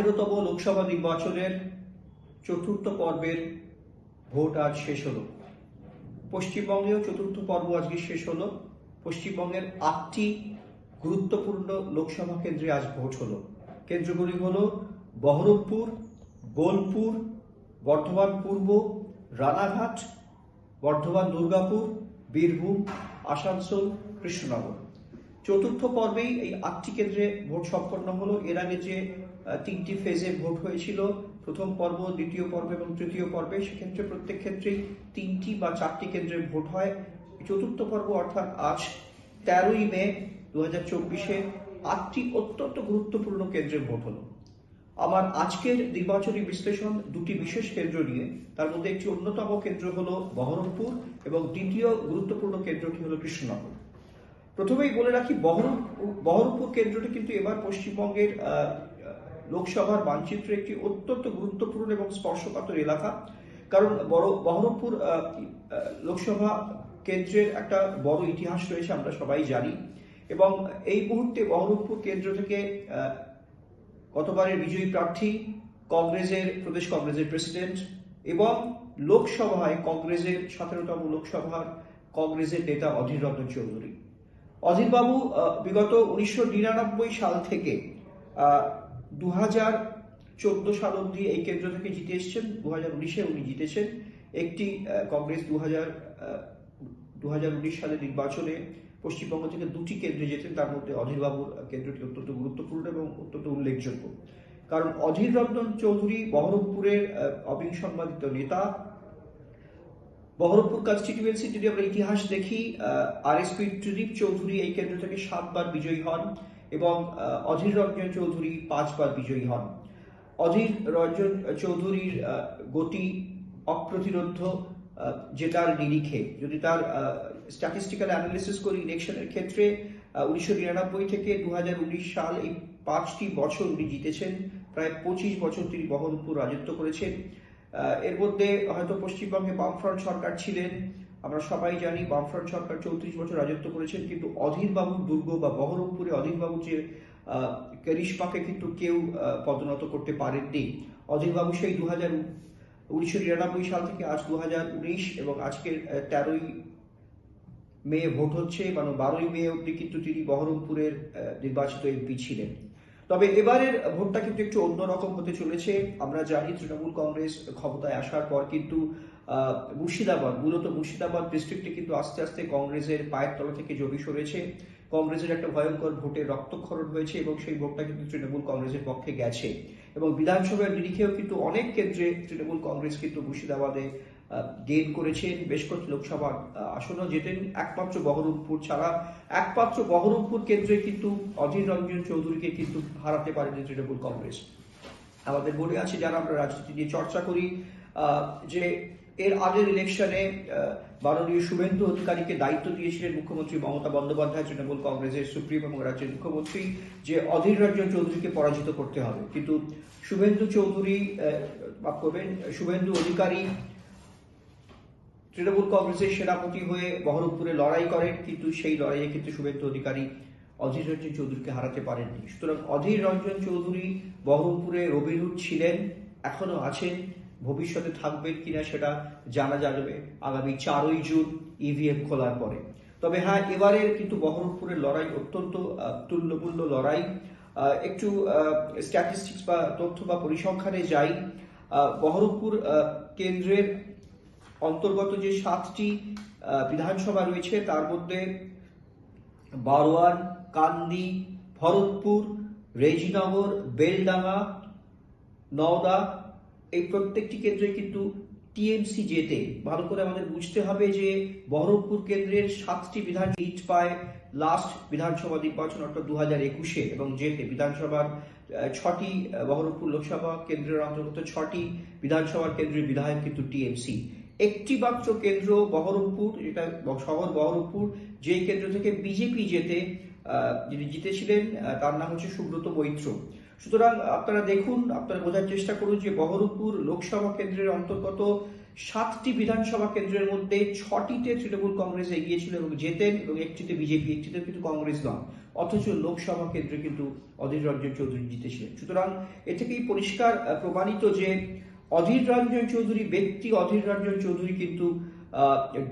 আঠেরোতম লোকসভা নির্বাচনের চতুর্থ পর্বের ভোট আজ শেষ হলো। পশ্চিমবঙ্গেও চতুর্থ পর্ব আজকে শেষ হলো। পশ্চিমবঙ্গের আটটি গুরুত্বপূর্ণ লোকসভা কেন্দ্রে আজ ভোট হলো। কেন্দ্রগুলি হল বহরমপুর, বোলপুর, বর্ধমান পূর্ব, রানাঘাট, বর্ধমান দুর্গাপুর, বীরভূম, আসানসোল, কৃষ্ণনগর। চতুর্থ পর্বেই এই আটটি কেন্দ্রে ভোট সম্পন্ন হলো। এর আগে যে তিনটি ফেজে ভোট হয়েছিল। প্রথম পর্ব, দ্বিতীয় পর্ব এবং তৃতীয় পর্বে। সেক্ষেত্রে প্রত্যেক ক্ষেত্রেই তিনটি বা চারটি কেন্দ্রে ভোট হয়। চতুর্থ পর্ব অর্থাৎ আজ, তেরোই মে দু হাজার চব্বিশে আটটি অত্যন্ত গুরুত্বপূর্ণ কেন্দ্রে ভোট হলো। আমার আজকের নির্বাচনী বিশ্লেষণ দুটি বিশেষ কেন্দ্র নিয়ে। তার মধ্যে একটি অন্যতম কেন্দ্র হলো বহরমপুর এবং দ্বিতীয় গুরুত্বপূর্ণ কেন্দ্রটি হলো কৃষ্ণনগর। প্রথমেই বলে রাখি বহরমপুর বহরমপুর কেন্দ্রটি কিন্তু এবার পশ্চিমবঙ্গের লোকসভার মানচিত্রে একটি অত্যন্ত গুরুত্বপূর্ণ এবং স্পর্শকাতর এলাকা। কারণ বড় বহরমপুর লোকসভা কেন্দ্রের একটা বড় ইতিহাস রয়েছে, আমরা সবাই জানি। এবং এই মুহূর্তে বহরমপুর কেন্দ্র থেকে গতবারের বিজয়ী প্রার্থী কংগ্রেসের, প্রদেশ কংগ্রেসের প্রেসিডেন্ট এবং লোকসভায় কংগ্রেসের সতেরোতম লোকসভার কংগ্রেসের নেতা অধীর রঞ্জন চৌধুরী। অধীরবাবু বিগত উনিশশো নিরানব্বই সাল থেকে দু হাজার চোদ্দ সাল অবধি এই কেন্দ্র থেকে জিতে এসেছেন দু হাজার উনিশে উনি জিতেছেন। একটি কংগ্রেস দু হাজার দু হাজার উনিশ সালের নির্বাচনে পশ্চিমবঙ্গ থেকে দুটি কেন্দ্রে যেতেন তার মধ্যে অধীরবাবুর কেন্দ্রটি অত্যন্ত গুরুত্বপূর্ণ এবং অত্যন্ত উল্লেখযোগ্য। কারণ অধীর রঞ্জন চৌধুরী বহরমপুরের আহ, অবিসংবাদিত নেতা। বহরমপুর কনস্টিটিউয়েন্সি যদি আমরা ইতিহাস দেখি আর এস পি চৌধুরী এই কেন্দ্র থেকে সাতবার বিজয়ী হন। এবং অধীর রঞ্জন চৌধুরী পাঁচবার বিজয়ী হন। অধীর রঞ্জন চৌধুরীর গতি অপ্রতিরোধ যেটার নিরিখে। যদি তার স্ট্যাটিস্টিক্যাল অ্যানালিসিস করি ইলেকশনের ক্ষেত্রে উনিশশো নিরানব্বই থেকে দু হাজার উনিশ সাল এই পাঁচটি বছর উনি জিতেছেন। প্রায় পঁচিশ বছর তিনি বহরমপুর রাজত্ব করেছেন। এর মধ্যে হয়তো পশ্চিমবঙ্গে বামফ্রন্ট সরকার ছিলেন আমরা সবাই জানি বামফ্রন্ট সরকার চৌত্রিশ বছর রাজত্ব করেছেন, কিন্তু অধীর বাবুর দুর্গ বা বহরমপুরে অধীর বাবুর যে করিশ্মাকে কিন্তু কেউ পদোন্নত করতে পারেননি। অধীর বাবু সেই দু হাজার উনিশশো নিরানব্বই সাল থেকে আজ দু হাজার উনিশ এবং আজকের তেরোই মে ভোট হচ্ছে মানে বারোই মে অব্দি কিন্তু তিনি বহরমপুরের নির্বাচিত এমপি ছিলেন। তবে এবারের ভোটটা কিন্তু একটু অন্যরকম হতে চলেছে। আমরা জানি তৃণমূল কংগ্রেস ক্ষমতায় আসার পর কিন্তু মুর্শিদাবাদ, মূলত মুর্শিদাবাদ ডিস্ট্রিক্টে কিন্তু আস্তে আস্তে কংগ্রেসের পায়ের তলা থেকে জমি সরেছে। কংগ্রেসের একটা ভয়ঙ্কর ভোটে রক্তক্ষরণ হয়েছে এবং সেই ভোটটা কিন্তু তৃণমূল কংগ্রেসের পক্ষে গেছে। এবং বিধানসভার নিরিখেও কিন্তু অনেক ক্ষেত্রে তৃণমূল কংগ্রেস কিন্তু মুর্শিদাবাদে গেইন করেছেন। বেশ কয়েকটি লোকসভা আসনও যেতেন একমাত্র বহরমপুর ছাড়া একমাত্র বহরমপুর কেন্দ্রে কিন্তু অধীর রঞ্জন চৌধুরীকে কিন্তু হারাতে পারেনি তৃণমূল কংগ্রেস। আমাদের মনে আছে যারা আমরা রাজনীতি নিয়ে চর্চা করি যে এর আগের ইলেকশনে মাননীয় শুভেন্দু অধিকারীকে দায়িত্ব দিয়েছিলেন মুখ্যমন্ত্রী মমতা বন্দ্যোপাধ্যায়, তৃণমূল কংগ্রেসের সুপ্রিম এবং রাজ্যের মুখ্যমন্ত্রী, যে অধীর রঞ্জন চৌধুরীকে পরাজিত করতে হবে। কিন্তু শুভেন্দু চৌধুরী শুভেন্দু অধিকারী তৃণমূল কংগ্রেসের সেনাপতি হয়ে বহরমপুরে লড়াই করেন, কিন্তু সেই লড়াইয়ে কিন্তু শুভেন্দু অধিকারী অধীর রঞ্জন চৌধুরীকে হারাতে পারেননি। সুতরাং অধীর রঞ্জন চৌধুরী বহরমপুরে রবিরুট ছিলেন, এখনও আছেন। ভবিষ্যতে থাকবেন কিনা সেটা জানা যাবে। আগামী চারই জুন ইভিএম খোলার পরে। তবে হ্যাঁ এবারের কিন্তু বহরমপুরের লড়াই অত্যন্ত তুল্যমূল্য লড়াই। একটু স্ট্যাটিস্টিক্স বা তথ্য বা পরিসংখ্যানে যাই। বহরমপুর কেন্দ্রের অন্তর্গত যে সাতটি বিধানসভা রয়েছে, তার মধ্যে বারোয়ান কান্দি, ভরতপুর, রেজিনগর, বেলডাঙ্গা, নওদা এই প্রত্যেকটি কেন্দ্রে কিন্তু টিএমসি জেতে। ভালো করে আমাদের বুঝতে হবে যে বহরমপুর কেন্দ্রের সাতটি বিধান সিট পায় লাস্ট বিধানসভা নির্বাচন অর্থাৎ দু হাজার একুশে এবং জেতে। বিধানসভার ছটি বহরমপুর লোকসভা কেন্দ্রের অন্তর্গত ছটি বিধানসভার কেন্দ্রের বিধায়ক কিন্তু টিএমসি। একটি মাত্র কেন্দ্র বহরমপুর যেটা শহর বহরমপুর যে কেন্দ্র থেকে বিজেপি আহ, যিনি জিতেছিলেন তার নাম হচ্ছে সুব্রত মৈত্র। সুতরাং আপনারা দেখুন, আপনারা বোঝার চেষ্টা করুন যে বহরমপুর লোকসভা কেন্দ্রের অন্তর্গত সাতটি বিধানসভা কেন্দ্রের মধ্যে ছটিতে তৃণমূল কংগ্রেস এগিয়েছিল এবং জেতেন এবং একটিতে বিজেপি, একটিতে কিন্তু কংগ্রেস নয় অথচ লোকসভা কেন্দ্রে কিন্তু অধীর রঞ্জন চৌধুরী জিতেছিলেন। সুতরাং এ থেকেই পরিষ্কার প্রমাণিত যে অধীর রঞ্জন চৌধুরী, ব্যক্তি অধীর রঞ্জন চৌধুরী কিন্তু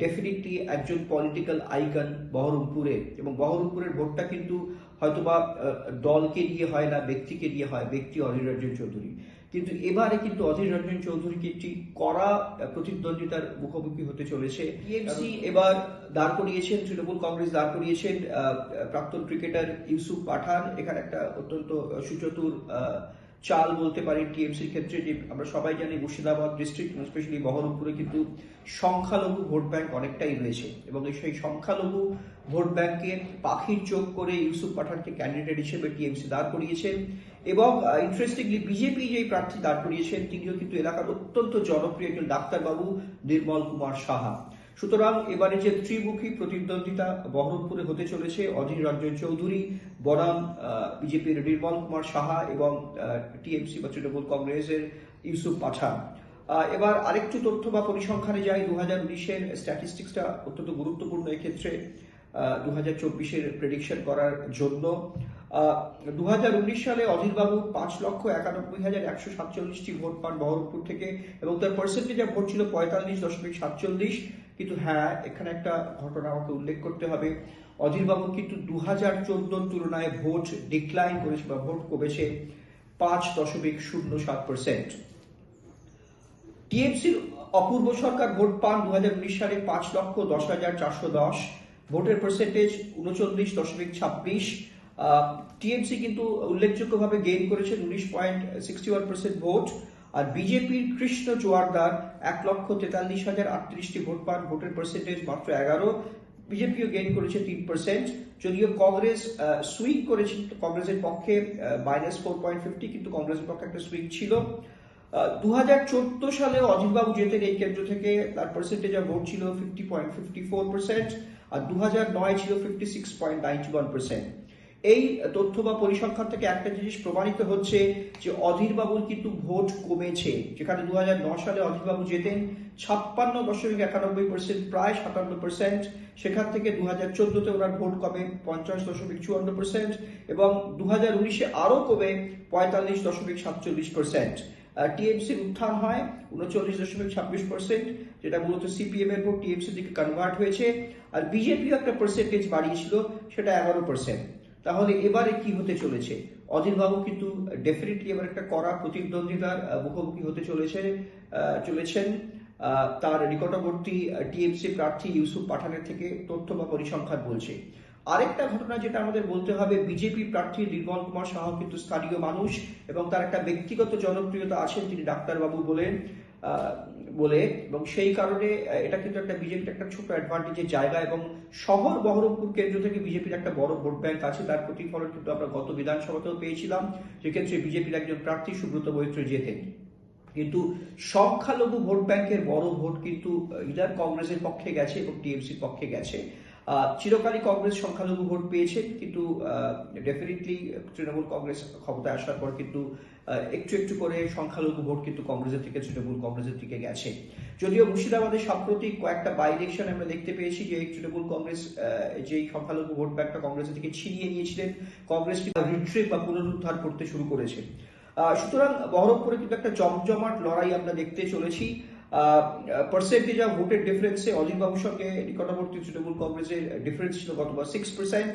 ডেফিনেটলি একজন পলিটিক্যাল আইকন বহরমপুরে এবং বহরমপুরের ভোটটা কিন্তু হয়তোবা আহ, দলকে নিয়ে হয় না ব্যক্তিকে নিয়ে হয় ব্যক্তি অধীর রঞ্জন চৌধুরী। কিন্তু এবারে কিন্তু অধীর রঞ্জন চৌধুরীকে একটি কড়া প্রতিদ্বন্দ্বিতার মুখোমুখি হতে চলেছে। টিএমসি এবার দাঁড় করিয়েছেন তৃণমূল কংগ্রেস দাঁড় করিয়েছেন আহ, প্রাক্তন ক্রিকেটার ইউসুফ পাঠান। এখানে একটা অত্যন্ত সুচতুর আহ, চাল বলতে পারি, টিএমসির ক্ষেত্রে যে আমরা সবাই জানি মুর্শিদাবাদ ডিস্ট্রিক্ট স্পেশালি বহরমপুরে কিন্তু সংখ্যালঘু ভোট ব্যাংক অনেকটাই রয়েছে এবং সেই সংখ্যালঘু ভোট ব্যাংকে পাখির চোখ করে ইউসুফ পাঠানকে ক্যান্ডিডেট হিসেবে টিএমসি দাঁড় করিয়েছেন এবং ইন্টারেস্টিংলি বিজেপি যেই প্রার্থী দাঁড় করিয়েছেন, তিনিও কিন্তু এলাকার অত্যন্ত জনপ্রিয় একজন ডাক্তারবাবু নির্মল কুমার সাহা। সুতরাং এবারে যে ত্রিমুখী প্রতিদ্বন্দ্বিতা বহরমপুরে হতে চলেছে, অধীর রঞ্জন চৌধুরী, বনাম বিজেপির নির্মল কুমার সাহা এবং টিএমসি বা তৃণমূল কংগ্রেসের ইউসুফ পাঠান এবার আরেকটু তথ্য বা পরিসংখ্যানে যাই দু হাজার উনিশের স্ট্যাটিস্টিক্সটা অত্যন্ত গুরুত্বপূর্ণ এক্ষেত্রে দু হাজার চব্বিশের প্রেডিকশন করার জন্য। দু হাজার উনিশ সালে অধীরবাবু পাঁচ লক্ষ একানব্বই হাজার একশো সাতচল্লিশটি ভোট পান বহরমপুর থেকে এবং তার পার্সেন্টেজ অফ ভোট ছিল পঁয়তাল্লিশ দশমিক সাতচল্লিশ। কিন্তু হ্যাঁ এখানে একটা ঘটনা আমাকে উল্লেখ করতে হবে। অধীরবাবু কিন্তু দু হাজার চোদ্দোর তুলনায় ভোট ডিক্লাইন করেছে বা ভোট কমেছে পাঁচ দশমিক শূন্য সাত পার্সেন্ট টিএমসির অপূর্ব সরকার ভোট পান দু হাজার উনিশ সালে পাঁচ লক্ষ দশ হাজার চারশো দশ। ভোটের পার্সেন্টেজ উনচল্লিশ দশমিক ছাব্বিশ। টিএমসি কিন্তু উল্লেখযোগ্যভাবে গেইন করেছেন উনিশ point sixty one percent vote. আর বিজেপির কৃষ্ণ জোয়ারদার এক লক্ষ তেতাল্লিশ হাজার আটত্রিশটি ভোট পান। ভোটের পার্সেন্টেজ মাত্র এগারো। বিজেপিও গেইন করেছে তিন পার্সেন্ট যদিও কংগ্রেস সুইং করেছে কংগ্রেসের পক্ষে মাইনাস ফোর পয়েন্ট ফিফটি কিন্তু কংগ্রেসের পক্ষে একটা সুইং ছিল। দু হাজার চোদ্দ সালে অজিতবাবু জেতেন এই কেন্দ্র থেকে। তার পার্সেন্টেজ অফ ভোট ছিল fifty point fifty four percent আর দু হাজার নয় ছিল fifty six point ninety one percent এই তথ্য বা পরিসংখ্যান থেকে একটা জিনিস প্রমাণিত হচ্ছে যে অধীর বাবুর কিন্তু ভোট কমেছে। যেখানে দু সালে অধীর বাবু জেতেন, ছাপ্পান্ন দশমিক একানব্বই পার্সেন্ট প্রায় সাতান্ন পার্সেন্ট সেখান থেকে দু হাজার চোদ্দতে ওনার ভোট কমে পঞ্চাশ দশমিক চুয়ান্ন পার্সেন্ট এবং দু হাজার উনিশে আরও কমে পঁয়তাল্লিশ দশমিক সাতচল্লিশ পার্সেন্ট টিএমসির উত্থান হয় উনচল্লিশ দশমিক ছাব্বিশ পার্সেন্ট যেটা মূলত সিপিএম এর ভোট টিএমসি দিকে কনভার্ট হয়েছে। আর বিজেপিও একটা পার্সেন্টেজ বাড়িয়েছিল, সেটা এগারো পার্সেন্ট তাহলে এবারে কি হতে চলেছে? অধীরবাবু কিন্তু ডেফিনেটলি এবার একটা কড়া প্রতিদ্বন্দ্বিতার মুখোমুখি হতে চলেছে চলেছেন। তার নিকটবর্তী টিএমসি প্রার্থী ইউসুফ পাঠানের থেকে তথ্য বা পরিসংখ্যান বলছে। আরেকটা ঘটনা যেটা আমাদের বলতে হবে, বিজেপি প্রার্থী নির্মল কুমার সাহা কিন্তু স্থানীয় মানুষ এবং তার একটা ব্যক্তিগত জনপ্রিয়তা আছেন তিনি ডাক্তারবাবু বলেন। বলে এবং সেই কারণে এটা কিন্তু একটা বিজেপির একটা ছোট অ্যাডভান্টেজের জায়গা এবং শহর বহরমপুর কেন্দ্র থেকে বিজেপির একটা বড় ভোট ব্যাংক আছে। তার প্রতিফলন কিন্তু আমরা গত বিধানসভাতেও পেয়েছিলাম। সেক্ষেত্রে বিজেপির একজন প্রার্থী সুব্রত মৈত্র জেতেন কিন্তু সংখ্যালঘু ভোট ব্যাংকের বড় ভোট কিন্তু ইদার কংগ্রেসের পক্ষে গেছে এবং টিএমসির পক্ষে গেছে। চিরকালই কংগ্রেস সংখ্যালঘু ভোট পেয়েছে, কিন্তু ডেফিনেটলি তৃণমূল কংগ্রেস ক্ষমতায় আসার পর কিন্তু একটু একটু করে সংখ্যালঘু ভোট কিন্তু কংগ্রেসের থেকে, তৃণমূল কংগ্রেসের দিকে গেছে। যদিও মুর্শিদাবাদে সাম্প্রতিক কয়েকটা বাই ইলেকশন আমরা দেখতে পেয়েছি যে তৃণমূল কংগ্রেস যেই সংখ্যালঘু ভোট ব্যাংকটা কংগ্রেসের থেকে ছিনিয়ে নিয়েছিলেন, কংগ্রেস কিন্তু রিট্রিভ বা পুনরুদ্ধার করতে শুরু করেছে। সুতরাং বহরমপুরে কিন্তু একটা জমজমাট লড়াই আমরা দেখতে চলেছি। পার্সেন্টেজ অফ ভোটের ডিফারেন্সে অজিতবাবুর সঙ্গে নিকটবর্তী তৃণমূল কংগ্রেসের ডিফারেন্স ছিল গতবার সিক্স পার্সেন্ট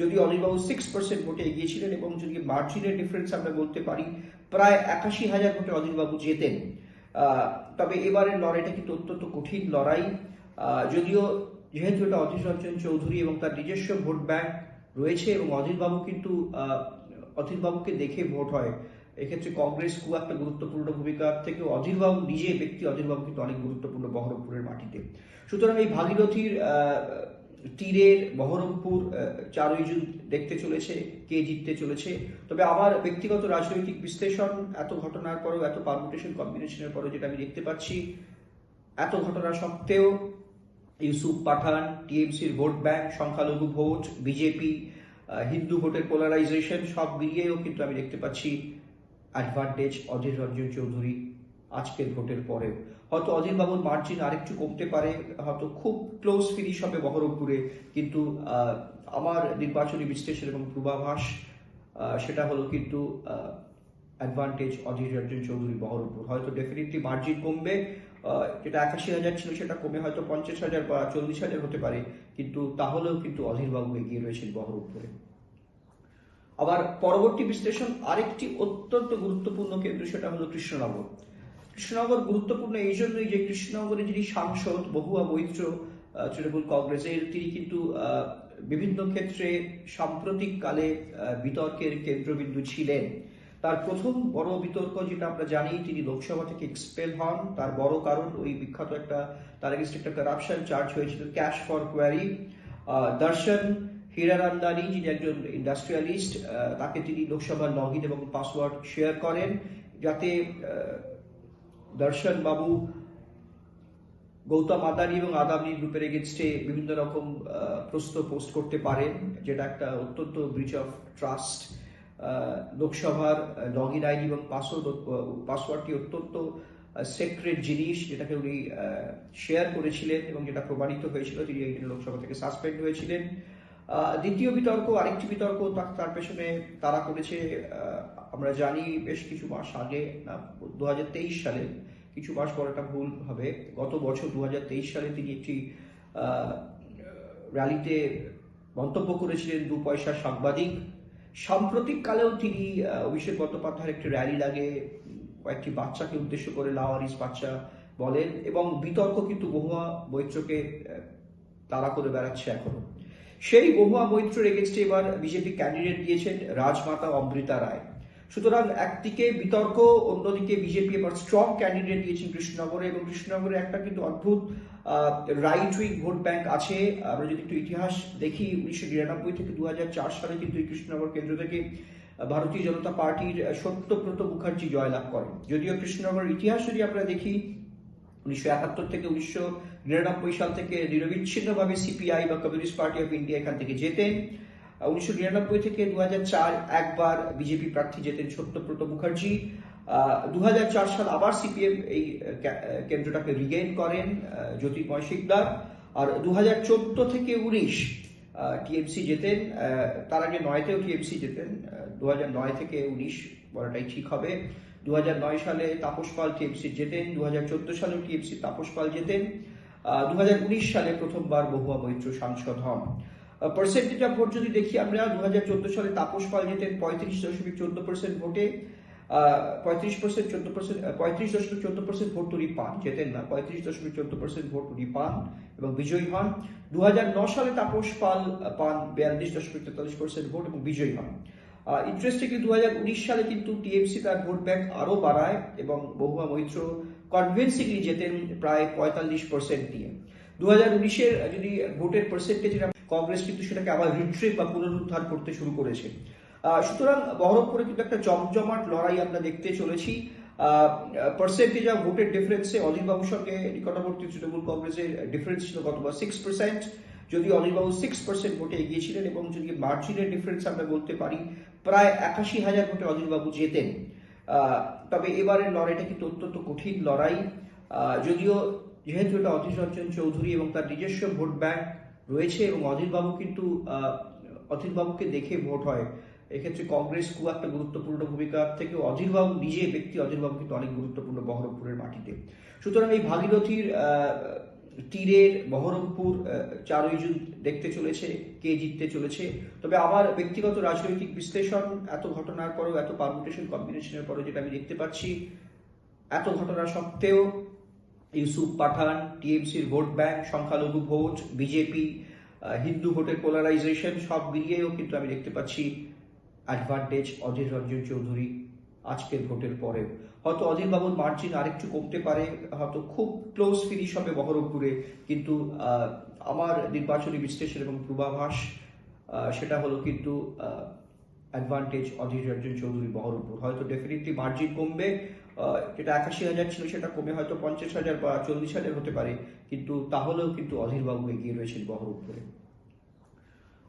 যদি অনিলবাবু সিক্স পার্সেন্ট ভোটে এগিয়েছিলেন এবং যদি মার্জিনের ডিফারেন্স আমরা বলতে পারি, প্রায় একাশি হাজার ভোটে অনিলবাবু জেতেন। তবে এবারের লড়াইটা কিন্তু অত্যন্ত কঠিন লড়াই। যদিও যেহেতু এটা অধীর রঞ্জন চৌধুরী এবং তার নিজস্ব ভোট ব্যাংক রয়েছে এবং অধীরবাবু কিন্তু অধীরবাবুকে দেখে ভোট হয়। এক্ষেত্রে কংগ্রেস খুব একটা গুরুত্বপূর্ণ ভূমিকা থেকে অধীরবাবু নিজে ব্যক্তি অধীরবাবু কিন্তু অনেক গুরুত্বপূর্ণ বহরমপুরের মাটিতে। সুতরাং এই ভাগীরথীর তীরের বহরমপুর চারই জুন দেখতে চলেছে, কে জিততে চলেছে। তবে আমার ব্যক্তিগত রাজনৈতিক বিশ্লেষণ, এত ঘটনার পরও, এত পারমুটেশন কম্বিনেশনের পরও যেটা আমি দেখতে পাচ্ছি, এত ঘটনা সত্ত্বেও ইউসুফ পাঠান, টিএমসির ভোট ব্যাংক, সংখ্যালঘু ভোট, বিজেপি হিন্দু ভোটের পোলারাইজেশন সব মিলিয়েও কিন্তু আমি দেখতে পাচ্ছি অ্যাডভান্টেজ অধীর রঞ্জন চৌধুরী আজকের ভোটের পরে হয়তো অধীর বাবুর মার্জিন আরেকটু কমতে পারে, হয়তো খুব ক্লোজ ফিনিশ হবে বহরমপুরে, কিন্তু আমার নির্বাচনী বিশ্লেষণ এবং পূর্বাভাস সেটা হলো কিন্তু অ্যাডভান্টেজ অধীর রঞ্জন চৌধুরী বহরমপুর। হয়তো ডেফিনেটলি মার্জিন কমবে যেটা একাশি হাজার ছিল সেটা কমে হয়তো পঞ্চাশ হাজার বা চল্লিশ হাজার হতে পারে, কিন্তু তাহলেও কিন্তু অধীরবাবু এগিয়ে রয়েছেন বহরমপুরে। আবার পরবর্তী বিশ্লেষণ আরেকটি অত্যন্ত গুরুত্বপূর্ণ কেন্দ্র সেটা হলো কৃষ্ণনগর। কৃষ্ণনগর গুরুত্বপূর্ণ এই জন্যই যে কৃষ্ণনগরে যিনি সাংসদ বহুয়া আহ, তৃণমূল কংগ্রেসের তিনি কিন্তু বিভিন্ন ক্ষেত্রে সাম্প্রতিককালে বিতর্কের কেন্দ্রবিন্দু ছিলেন। তার প্রথম বড় বিতর্ক যেটা আমরা জানি তিনি লোকসভা থেকে এক্সপেল হন। তার বড় কারণ ওই বিখ্যাত একটা তার একটা কারাপশন চার্জ হয়েছিল cash for query Darshan Hiranandani যিনি একজন ইন্ডাস্ট্রিয়ালিস্ট তাকে তিনি লোকসভার লগ ইন এবং পাসওয়ার্ড শেয়ার করেন। যাতে দর্শন বাবু, গৌতম আদানি এবং আদানি গ্রুপের এগেনস্টে বিভিন্ন রকম প্রশ্ন পোস্ট করতে পারেন, যেটা একটা অত্যন্ত ব্রিচ অফ ট্রাস্ট লোকসভার লগ ইন আইডি এবং পাসওয়ার্ড পাসওয়ার্ডটি অত্যন্ত সেক্রেট জিনিস, যেটাকে উনি শেয়ার করেছিলেন এবং যেটা প্রমাণিত হয়েছিল, তিনি লোকসভা থেকে সাসপেন্ড হয়েছিলেন। দ্বিতীয় বিতর্ক আরেকটি বিতর্ক তার পেছনে তারা করেছে আমরা জানি বেশ কিছু মাস আগে দু হাজার তেইশ সালে কিছু মাস পর একটা ভুল হবে গত বছর দু হাজার তেইশ সালে তিনি একটি র্যালিতে মন্তব্য করেছিলেন দু পয়সা সাংবাদিক। সাম্প্রতিক কালেও তিনি অভিষেক বন্দ্যোপাধ্যায়ের একটি র্যালি লাগে কয়েকটি বাচ্চাকে উদ্দেশ্য করে লাওয়ারিস বাচ্চা বলেন এবং বিতর্ক কিন্তু বহুয়া আহ, তাড়া করে বেড়াচ্ছে এখনও। সেই বহুয়া মৈত্রের এগেনস্টে এবার বিজেপি ক্যান্ডিডেট দিয়েছেন রাজমাতা অমৃতা রায়। সুতরাং একদিকে বিতর্ক, অন্যদিকে বিজেপি এবার স্ট্রং ক্যান্ডিডেট দিয়েছেন কৃষ্ণনগরে এবং কৃষ্ণনগরে একটা কিন্তু অদ্ভুত রাইট উইং ভোট ব্যাংক আছে। আমরা যদি একটু ইতিহাস দেখি, উনিশশো নিরানব্বই থেকে দু হাজার চার সালে কিন্তু এই কৃষ্ণনগর কেন্দ্র থেকে ভারতীয় জনতা পার্টির সত্যব্রত মুখার্জি জয়লাভ করেন। যদিও কৃষ্ণনগরের ইতিহাস যদি আমরা দেখি উনিশশো একাত্তর থেকে উনিশশো নিরানব্বই সাল থেকে নিরবিচ্ছিন্নভাবে সিপিআই বা কমিউনিস্ট পার্টি অফ ইন্ডিয়া এখান থেকে জেতেন। উনিশশো নিরানব্বই থেকে দু একবার বিজেপি প্রার্থী জেতেন সত্যব্রত মুখার্জি। দু হাজার চার সাল আবার সিপিএম এই কেন্দ্রটাকে রিগেইন করেন জ্যোতির্ময় শিকদার। আর দু হাজার চোদ্দ থেকে উনিশ টিএমসি আহ, তার আগে নয়তেও টিএমসি জেতেন। দু নয় থেকে উনিশ বলাটাই ঠিক হবে। দু হাজার নয় সালে তাপস পাল টিএমসি জেতেন দু সালেও টিএমসি তাপস পাল জেতেন দু হাজার উনিশ সালে প্রথমবার বহুয়া মৈত্র সাংসদ হন। পার্সেন্টেজ অফ ভোট যদি দেখি আমরা দু হাজার চোদ্দ সালে তাপস পাল জেতেন, পঁয়ত্রিশ দশমিক চোদ্দ পার্সেন্ট ভোটে পঁয়ত্রিশ পার্সেন্ট চোদ্দ পার্সেন্ট পঁয়ত্রিশ দশমিক চোদ্দ পার্সেন্ট ভোট উনি পান জেতেন না, পঁয়ত্রিশ দশমিক চোদ্দ পার্সেন্ট ভোট উনি পান এবং বিজয়ী হন। দু সালে তাপস পাল পান বিয়াল্লিশ দশমিক তেতাল্লিশ পার্সেন্ট ভোট এবং বিজয়ী হন। ইন্টারেস্টিংলি দুহাজার উনিশ সালে কিন্তু টিএমসি তার ভোট ব্যাংক আরও বাড়ায় এবং বহুয়া মৈত্র কনভিন্সিংলি জেতেন প্রায় পঁয়তাল্লিশ পার্সেন্ট দিয়ে। দু হাজার উনিশের যদি ভোটের পার্সেন্টেজ কংগ্রেস কিন্তু সেটাকে আবার রিট্রিভ বা পুনরুদ্ধার করতে শুরু করেছে। সুতরাং বহরমপুরে কিন্তু একটা জমজমাট লড়াই আমরা দেখতে চলেছি। পার্সেন্টেজ অফ ভোটের ডিফারেন্সে অধীরবাবুর সঙ্গে নিকটবর্তী তৃণমূল কংগ্রেসের ডিফারেন্স ছিল গতবার সিক্স পার্সেন্ট যদি অনিলবাবু সিক্স পার্সেন্ট ভোটে এগিয়েছিলেন এবং যদি মার্জিনের ডিফারেন্স আমরা বলতে পারি, প্রায় একাশি হাজার ভোটে অনিলবাবু জেতেন। তবে এবারের লড়াইটা কিন্তু অত্যন্ত কঠিন লড়াই। যদিও যেহেতু এটা অধীর রঞ্জন চৌধুরী এবং তার নিজস্ব ভোট ব্যাংক রয়েছে এবং অধীরবাবু কিন্তু অধীরবাবুকে দেখে ভোট হয়। এক্ষেত্রে কংগ্রেস খুব একটা গুরুত্বপূর্ণ ভূমিকা থেকে অধীরবাবু নিজে, ব্যক্তি অধীরবাবু কিন্তু অনেক গুরুত্বপূর্ণ বহরমপুরের মাটিতে। সুতরাং এই ভাগীরথীর তীরের বহরমপুর চারই জুন দেখতে চলেছে, কে জিততে চলেছে। তবে আমার ব্যক্তিগত রাজনৈতিক বিশ্লেষণ, এত ঘটনার পরেও, এত পারমুটেশন কম্বিনেশনের পরে যেটা আমি দেখতে পাচ্ছি, এত ঘটনা সত্ত্বেও ইউসুফ পাঠান, টিএমসির ভোট ব্যাংক, সংখ্যালঘু ভোট, বিজেপি হিন্দু ভোটের পোলারাইজেশন সব মিলিয়েও কিন্তু আমি দেখতে পাচ্ছি অ্যাডভান্টেজ অধীর রঞ্জন চৌধুরী আজকের ভোটের পরে হয়তো অধীর বাবুর মার্জিন আরেকটু কমতে পারে, হয়তো খুব ক্লোজ ফিনিশ হবে বহরমপুরে, কিন্তু আমার নির্বাচনী বিশ্লেষণ এবং পূর্বাভাস সেটা হলো কিন্তু অ্যাডভান্টেজ অধীর রঞ্জন চৌধুরী বহরমপুর। হয়তো ডেফিনেটলি মার্জিন কমবে যেটা একাশি হাজার ছিল সেটা কমে হয়তো পঞ্চাশ হাজার বা চল্লিশ হাজার হতে পারে, কিন্তু তাহলেও কিন্তু অধীরবাবু এগিয়ে রয়েছেন বহরমপুরে।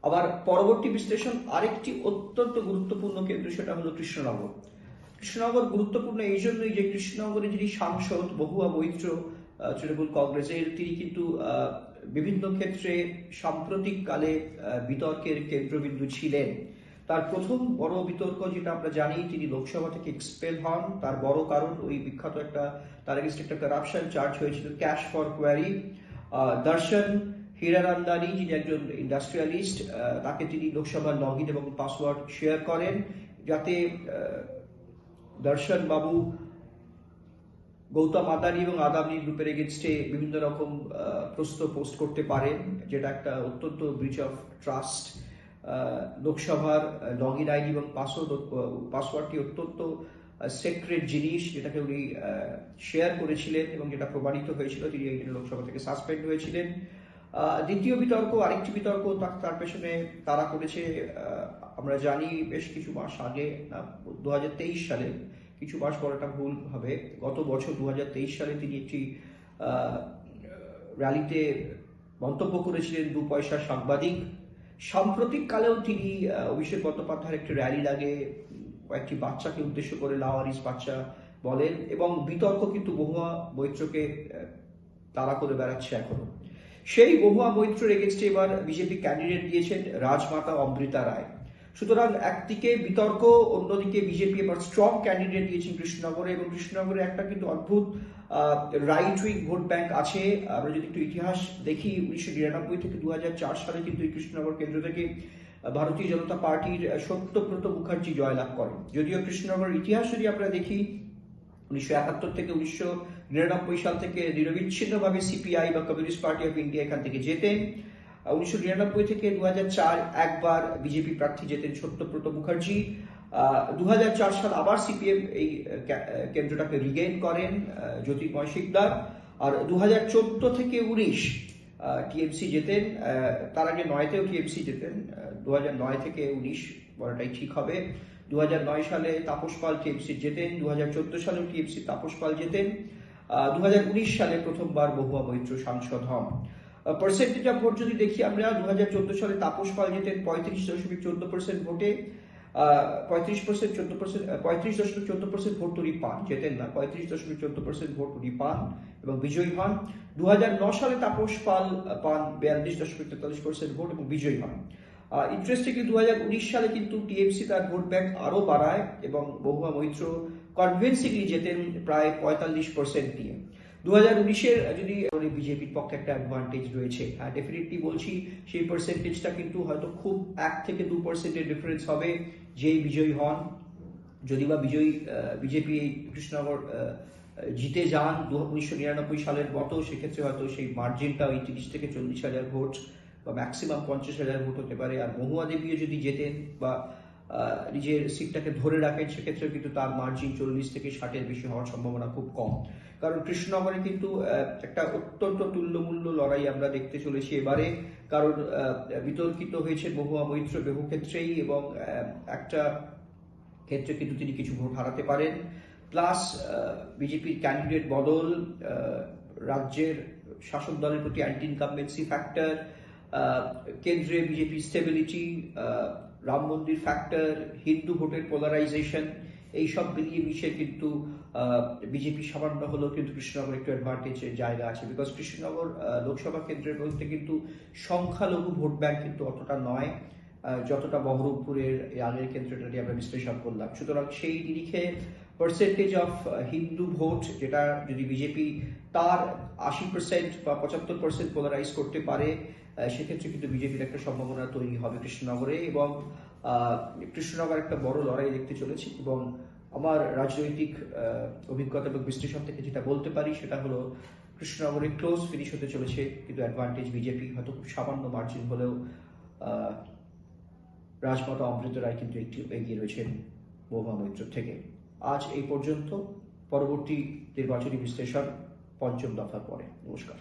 আবার পরবর্তী বিশ্লেষণ আরেকটি অত্যন্ত গুরুত্বপূর্ণ কেন্দ্র, সেটা হলো কৃষ্ণনগর। কৃষ্ণনগর গুরুত্বপূর্ণ এই জন্যই যে কৃষ্ণনগরে যিনি সাংসদ বহুয়া আহ, তৃণমূল কংগ্রেসের তিনি কিন্তু বিভিন্ন ক্ষেত্রে সাম্প্রতিক কালে বিতর্কের কেন্দ্রবিন্দু ছিলেন। তার প্রথম বড় বিতর্ক যেটা আমরা জানি তিনি লোকসভা থেকে এক্সপেল হন। তার বড় কারণ ওই বিখ্যাত একটা তার এগেন্স্ট একটা কারাপশন চার্জ হয়েছিল cash for query Darshan Hiranandani যিনি একজন ইন্ডাস্ট্রিয়ালিস্ট তাকে তিনি লোকসভার লগ এবং পাসওয়ার্ড শেয়ার করেন। যাতে দর্শন বাবু, গৌতম আদানি এবং আদানি গ্রুপের এগেনস্টে বিভিন্ন রকম প্রশ্ন পোস্ট করতে পারেন, যেটা একটা অত্যন্ত ব্রিচ অফ ট্রাস্ট লোকসভার লগ ইন আইডি এবং পাসওয়ার্ড পাসওয়ার্ডটি অত্যন্ত সেক্রেট জিনিস, যেটাকে উনি শেয়ার করেছিলেন এবং যেটা প্রমাণিত হয়েছিল, তিনি এই লোকসভা থেকে সাসপেন্ড হয়েছিলেন। দ্বিতীয় বিতর্ক, আরেকটি বিতর্ক, তার- পেছনে তারা করেছে আমরা জানি বেশ কিছু মাস আগে দু হাজার তেইশ সালে কিছু মাস একটা ভুল হবে। গত বছর দু হাজার তেইশ সালে তিনি একটি র্যালিতে মন্তব্য করেছিলেন দু পয়সা সাংবাদিক। সাম্প্রতিক কালেও তিনি অভিষেক বন্দ্যোপাধ্যায়ের একটি র্যালির আগে উম, কয়েকটি বাচ্চাকে উদ্দেশ্য করে লাওয়ারিস বাচ্চা বলেন এবং বিতর্ক কিন্তু বহুয়া মৈত্রকে তাড়া করে বেড়াচ্ছে এখনও। সেই বহুয়া মৈত্রের এগেনস্টে এবার বিজেপি ক্যান্ডিডেট দিয়েছেন রাজমাতা অমৃতা রায়। সুতরাং একদিকে বিতর্ক, অন্যদিকে বিজেপি এবার স্ট্রং ক্যান্ডিডেট দিয়েছেন কৃষ্ণনগরে এবং কৃষ্ণনগরে একটা কিন্তু অদ্ভুত রাইট উইং ভোট ব্যাংক আছে। আমরা যদি একটু ইতিহাস দেখি, উনিশশো নিরানব্বই থেকে দু সালে কিন্তু এই কৃষ্ণনগর কেন্দ্র থেকে ভারতীয় জনতা পার্টির সত্যব্রত মুখার্জি জয়লাভ করেন। যদিও কৃষ্ণনগরের ইতিহাস যদি আমরা দেখি, উনিশশো একাত্তর থেকে উনিশশো নিরানব্বই সাল থেকে নিরবিচ্ছিন্নভাবে সিপিআই বা কমিউনিস্ট পার্টি অফ ইন্ডিয়া এখান থেকে জেতেন উনিশশো নিরানব্বই থেকে দু একবার বিজেপি প্রার্থী যেতেন সত্যব্রত মুখার্জি। দু হাজার চার সাল আবার সিপিএম এই কেন্দ্রটাকে রিগেইন করেন জ্যোতির্ময় শিকদার। আর দু হাজার চোদ্দ থেকে উনিশ টিএমসি যেতেন তার আগে নয়তেও টিএমসি যেতেন দু নয় থেকে উনিশ, বলাটাই ঠিক হবে। দু সালে তাপস পাল টিএমসি জেতেন দু সালেও টিএমসি তাপস পাল জেতেন দু হাজার সালে প্রথমবার বহুয়া মৈত্র সাংসদ হন। পার্সেন্টেজ অফ ভোট যদি দেখি আমরা দু হাজার চোদ্দ সালে তাপস পাল জেতেন পঁয়ত্রিশ দশমিক চোদ্দ পার্সেন্ট ভোটে পঁয়ত্রিশ পার্সেন্ট চোদ্দ পার্সেন্ট পঁয়ত্রিশ দশমিক চোদ্দ পার্সেন্ট ভোট উনি পান জেতেন না, পঁয়ত্রিশ দশমিক চোদ্দ পার্সেন্ট ভোট উনি পান এবং বিজয়ী হন। দু সালে তাপস পাল পান বিয়াল্লিশ দশমিক তেতাল্লিশ পার্সেন্ট ভোট এবং বিজয়ী হন। ইন্টারেস্টিংলি দু হাজার উনিশ সালে কিন্তু টিএমসি তার ভোট ব্যাংক আরও বাড়ায় এবং বহুয়া মৈত্র কনভিন্সিংলি জেতেন প্রায় পঁয়তাল্লিশ পার্সেন্ট দিয়ে। দু হাজার উনিশের যদি বিজেপির পক্ষে একটা অ্যাডভান্টেজ রয়েছে ডেফিনেটলি বলছি সেই পার্সেন্টেজটা কিন্তু হয়তো খুব এক থেকে দু পার্সেন্টের ডিফারেন্স হবে যেই বিজয়ী হন। যদি বা বিজয়ী বিজেপি এই কৃষ্ণনগর জিতে যান দু, উনিশশো নিরানব্বই সালের মতো, সেক্ষেত্রে হয়তো সেই মার্জিনটা ওই তিরিশ থেকে চল্লিশ হাজার ভোট বা ম্যাক্সিমাম পঞ্চাশ হাজার ভোট হতে পারে। আর মহুয়া দেবীও যদি জেতেন বা নিজের সিটটাকে ধরে রাখেন, সেক্ষেত্রেও কিন্তু তার মার্জিন চল্লিশ থেকে ষাটের বেশি হওয়ার সম্ভাবনা খুব কম। কারণ কৃষ্ণনগরে কিন্তু একটা অত্যন্ত তুল্যমূল্য লড়াই আমরা দেখতে চলেছি এবারে। কারণ বিতর্কিত হয়েছে মহুয়া মৈত্র বহু ক্ষেত্রেই এবং একটা ক্ষেত্রে কিন্তু তিনি কিছু ভোট হারাতে পারেন। প্লাস বিজেপির ক্যান্ডিডেট বদল রাজ্যের শাসক দলের প্রতি অ্যান্টি ইনকামবেন্সি ফ্যাক্টর কেন্দ্রে BJP stability Ram Mandir factor Hindu ভোটের পোলারাইজেশন এই সব মিলিয়ে মিশে কিন্তু বিজেপি সামান্য হলেও কিন্তু কৃষ্ণনগর একটু অ্যাডভান্টেজের জায়গা আছে। বিকজ কৃষ্ণনগর লোকসভা কেন্দ্রের মধ্যে কিন্তু সংখ্যালঘু ভোট ব্যাংক কিন্তু অতটা নয়। যতটা বহরমপুরের আগের কেন্দ্রটা নিয়ে আমরা বিশ্লেষণ করলাম। সুতরাং সেই নিরিখে পার্সেন্টেজ অফ হিন্দু ভোট যেটা যদি বিজেপি তার আশি পার্সেন্ট বা পঁচাত্তর পার্সেন্ট পোলারাইজ করতে পারে সেক্ষেত্রে কিন্তু বিজেপির একটা সম্ভাবনা তৈরি হবে কৃষ্ণনগরে। এবং কৃষ্ণনগর একটা বড় লড়াই দেখতে চলেছি এবং আমার রাজনৈতিক অভিজ্ঞতা এবং বিশ্লেষণ থেকে যেটা বলতে পারি সেটা হলো কৃষ্ণনগরে ক্লোজ ফিনিশ হতে চলেছে, কিন্তু অ্যাডভান্টেজ বিজেপি হয়তো খুব সামান্য মার্জিন হলেও রাজমাতা অমৃত রায় কিন্তু একটু এগিয়ে রয়েছেন মহুয়া মৈত্র থেকে। আজ এই পর্যন্ত পরবর্তী নির্বাচনী বিশ্লেষণ পঞ্চম দফার পরে। নমস্কার।